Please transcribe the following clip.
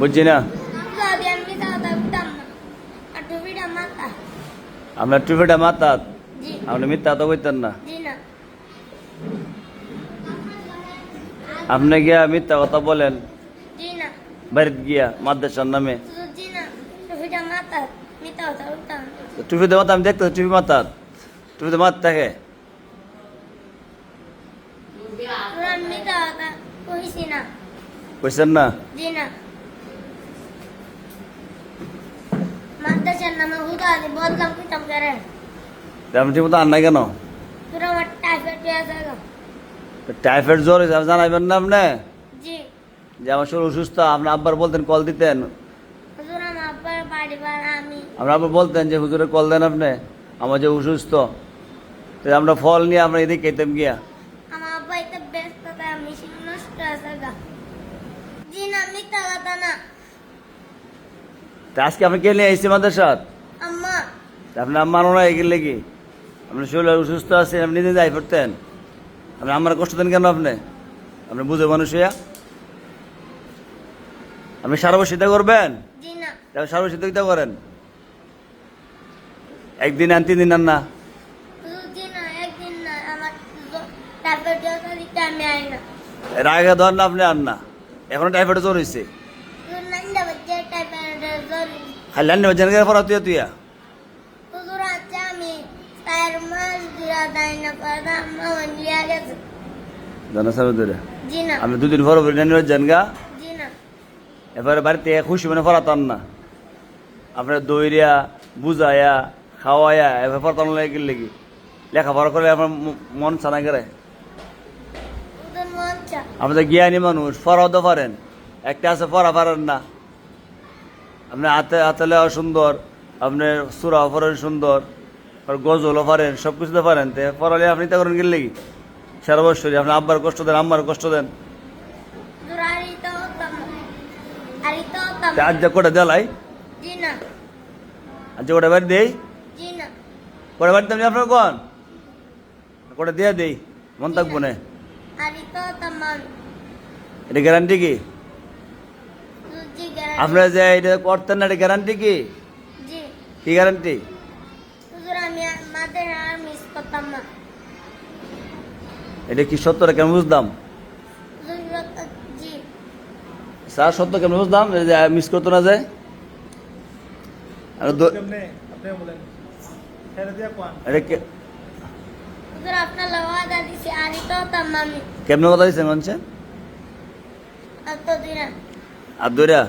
বুঝছি না আপনার টুপিটা মাতাত। জি। আপনি মিথ্যা তো বলতেন না। আপনি গিয়া মিথ্যা কথা বলেন। জি গিয়া মাদ্রাসার নামে। টুপিতে মাথা আমি দেখতে টুপি মাতাত। টুপিতে মাত থাকে। কইছি না? জি না মাদ্রাসার নামে হুদা দি বদলাম কিতাম করে আপনি ঠিক মতো আন নাই কেন? পুরো আমার টাইফয়েড জ্বর হয়েছে আপনি জানাইবেন না আপনি? জি। যে আমার শরীর অসুস্থ আপনি আব্বার বলতেন কল দিতেন। হুজুর আমার আব্বার বাড়ি আমি। আমরা আবার বলতেন যে হুজুরে কল দেন আপনি আমার যে অসুস্থ। আমরা ফল নিয়ে আমরা এদিকে খেতাম গিয়া আমার আব্বা এটা ব্যস্ত তাই মেশিন নষ্ট আছে গা জি না মিথ্যা কথা না তা আজকে আপনি কে নিয়ে এসেছি আমাদের সাথে আম্মা আম্মার ওরা এগিয়ে লেগে আপনি শরীর অসুস্থ আছেন আপনি নিজে যাই পড়তেন। আপনি আমার কষ্ট দেন কেন আপনি? আপনি বুঝে মানুষ হইয়া। আপনি সার্বশিতা করবেন? না। করেন? একদিন আন তিন দিন আন না। না না না। আগে ধর না আপনি আন না। এখন টাইফয়েড জ্বর হয়েছে নান্দা বাচ্চা গেলে পড়া তুই গেছে। জানা সাবে ধরে? জি না। আমি দুদিন পর গা এবারে বাড়িতে খুশি মানে পড়াতাম না। আপনার দইরিয়া বুঝায়া খাওয়ায়া এবার পড়তাম লাগে লেগে। লেখাপড়া করলে আমার মন চানা করে তো জ্ঞানী মানুষ তো পারেন। একটা আছে ফরা পারেন না। আপনি হাতে হাতে লেওয়া সুন্দর আপনি সুরাও পড়েন সুন্দর আর গজলও পারেন সব কিছু তো পারেন। তো পড়ালে আপনি তা করেন গেলে কি? সারা বছর আপনি আব্বার কষ্ট দেন আম্মার কষ্ট দেন। আজ করে দেলাই? আজ যা বাড়ি দেই? বাড়িতে আমি আপনার কোন? কোটা দিয়ে দেই? মন থাকব না। এটা গ্যারান্টি কি? আপনারা যে এটা করতেন না এটা গ্যারান্টি কি? কি গ্যারান্টি এটা কি সত্যটা কেন জি। স্যার সত্য কেন বুঝতাম যে মিস করতো না যায় আর হুজুর আপনার লওয়াদা দিছে আরিতা হতাম আমি কেমনে কথা দিচ্ছেন মনছে এতদিন আর দৌড়া